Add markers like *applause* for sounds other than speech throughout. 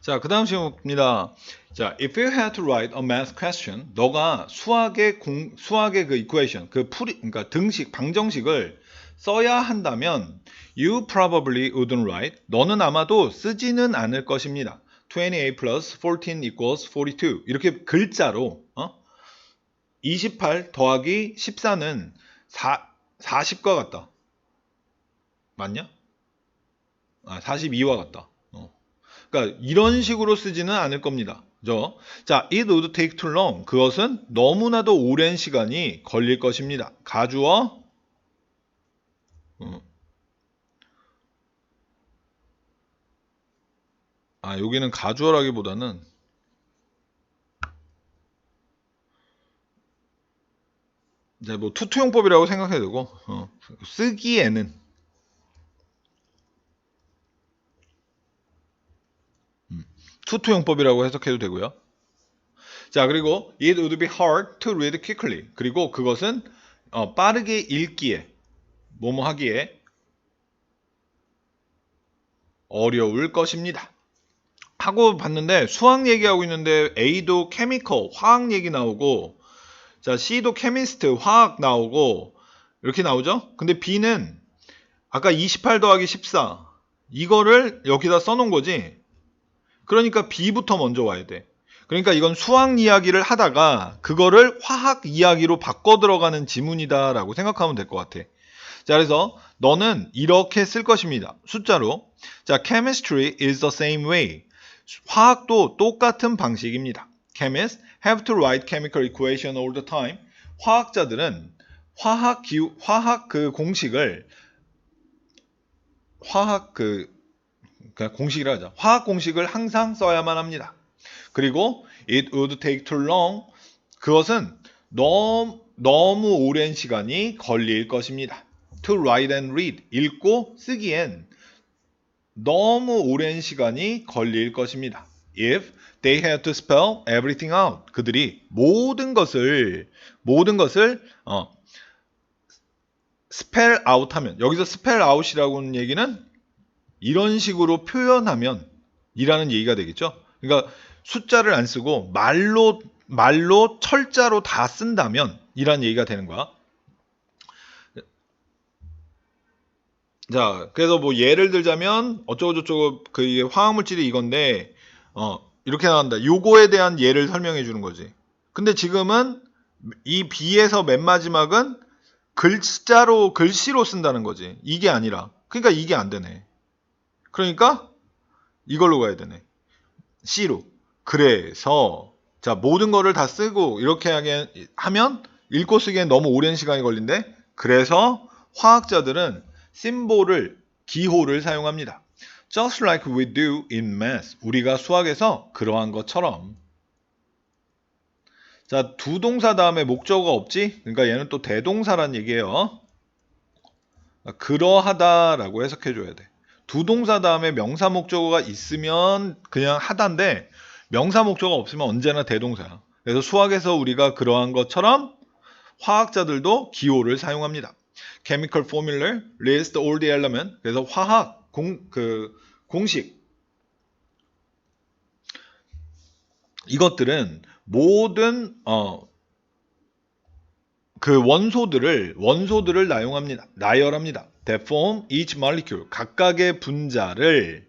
자, 그 다음 시험입니다. 자, if you had to write a math question, 너가 수학의 공, 수학의 그 equation, 그 풀이, 그러니까 등식, 방정식을 써야 한다면, you probably wouldn't write. 너는 아마도 쓰지는 않을 것입니다. 28 plus 14 equals 42. 이렇게 글자로, 어? 28 더하기 14는 4, 40과 같다. 맞냐? 아, 42와 같다. 어. 그러니까 이런 식으로 쓰지는 않을 겁니다. 그죠? 자, it would take too long. 그것은 너무나도 오랜 시간이 걸릴 것입니다. 가주어 어. 아, 여기는 가주어라기보다는 이제 뭐 투투용법이라고 생각해도 되고 어, 쓰기에는 음, 투투용법이라고 해석해도 되고요. 자 그리고 it would be hard to read quickly 그리고 그것은 어, 빠르게 읽기에 뭐뭐 하기에 어려울 것입니다. 하고 봤는데 수학 얘기하고 있는데 A도 케미컬 화학 얘기 나오고 자, C도 케미스트, 화학 나오고 이렇게 나오죠? 근데 B는 아까 28 더하기 14 이거를 여기다 써놓은 거지. 그러니까 B부터 먼저 와야 돼. 그러니까 이건 수학 이야기를 하다가 그거를 화학 이야기로 바꿔 들어가는 지문이다라고 생각하면 될 것 같아. 자, 그래서 너는 이렇게 쓸 것입니다. 숫자로. 자, chemistry is the same way. 화학도 똑같은 방식입니다. chemists have to write chemical equation all the time. 화학자들은 화학 기후, 화학 그 공식을 화학 그 그냥 공식이라 하자. 화학 공식을 항상 써야만 합니다. 그리고 it would take too long. 그것은 너무 너무 오랜 시간이 걸릴 것입니다. to write and read. 읽고 쓰기엔 너무 오랜 시간이 걸릴 것입니다. if they had to spell everything out. 그들이 모든 것을 모든 것을 어 spell out 하면 여기서 out이라고 하는 얘기는 이런 식으로 표현하면 이라는 얘기가 되겠죠. 그러니까 숫자를 안 쓰고 말로 말로 철자로 다 쓴다면 이란 얘기가 되는 거야. 자, 그래서 뭐 예를 들자면 어쩌고 저쩌고 그 이게 화학물질이 이건데 어 이렇게 나온다. 요거에 대한 예를 설명해 주는 거지. 근데 지금은 이 B에서 맨 마지막은 글자로 글씨로 쓴다는 거지. 이게 아니라. 그러니까 이게 안 되네. 그러니까 이걸로 가야 되네. C로. 그래서 자 모든 거를 다 쓰고 이렇게 하게 하면 읽고 쓰기엔 너무 오랜 시간이 걸린대. 그래서 화학자들은 심볼을 기호를 사용합니다. Just like we do in math. 우리가 수학에서 그러한 것처럼. 자, 두 동사 다음에 목적어가 없지? 그러니까 얘는 또 대동사란 얘기예요. 그러하다라고 해석해 줘야 돼. 두 동사 다음에 명사 목적어가 있으면 그냥 하다인데 명사 목적어가 없으면 언제나 대동사야. 그래서 수학에서 우리가 그러한 것처럼 화학자들도 기호를 사용합니다. chemical formula list all the element. 그래서 화학 공, 그 공식 이것들은 모든 어, 그 원소들을 원소들을 나용합니다. 나열합니다. They form each molecule. 각각의 분자를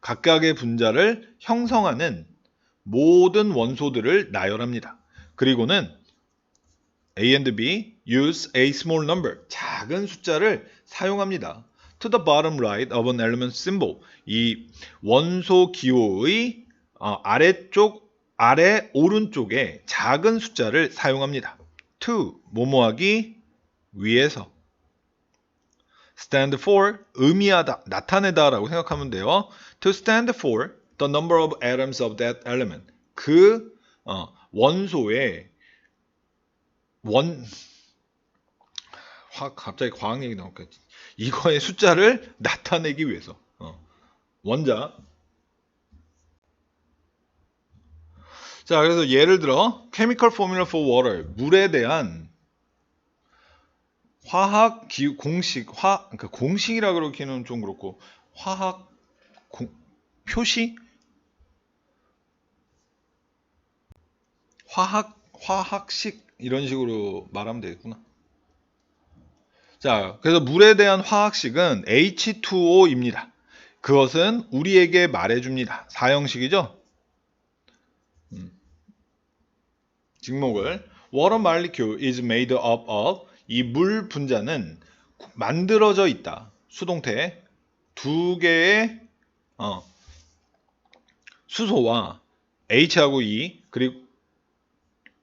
각각의 분자를 형성하는 모든 원소들을 나열합니다. 그리고는 A and B use a small number. 작은 숫자를 사용합니다. To the bottom right of an element symbol. 이 원소 기호의 어, 아래쪽 아래 오른쪽에 작은 숫자를 사용합니다. to 뭐뭐하기 위해서 stand for 의미하다 나타내다라고 생각하면 돼요. to stand for the number of atoms of that element 그 어, 원소의 원 화, 갑자기 과학 얘기 나올겠지. 이거의 숫자를 나타내기 위해서 어. 원자 자, 그래서 예를 들어 chemical formula for water 물에 대한 화학 기, 공식 화그 그러니까 공식이라 그렇기는 좀 그렇고 화학 공, 표시 화학 화학식 이런 식으로 말하면 되겠구나. 자, 그래서 물에 대한 화학식은 H2O입니다. 그것은 우리에게 말해줍니다. 사형식이죠. 음. 직목을 Water molecule is made up of 이 물 분자는 만들어져 있다. 수동태 두 개의 어, 수소와 H하고 E 그리고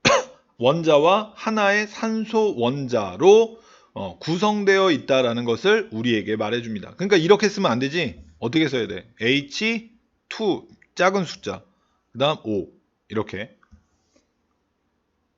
*coughs* 원자와 하나의 산소 원자로 어, 구성되어 있다라는 것을 우리에게 말해줍니다. 그러니까 이렇게 쓰면 안 되지. 어떻게 써야 돼? H2 작은 숫자, 그 다음 O 이렇게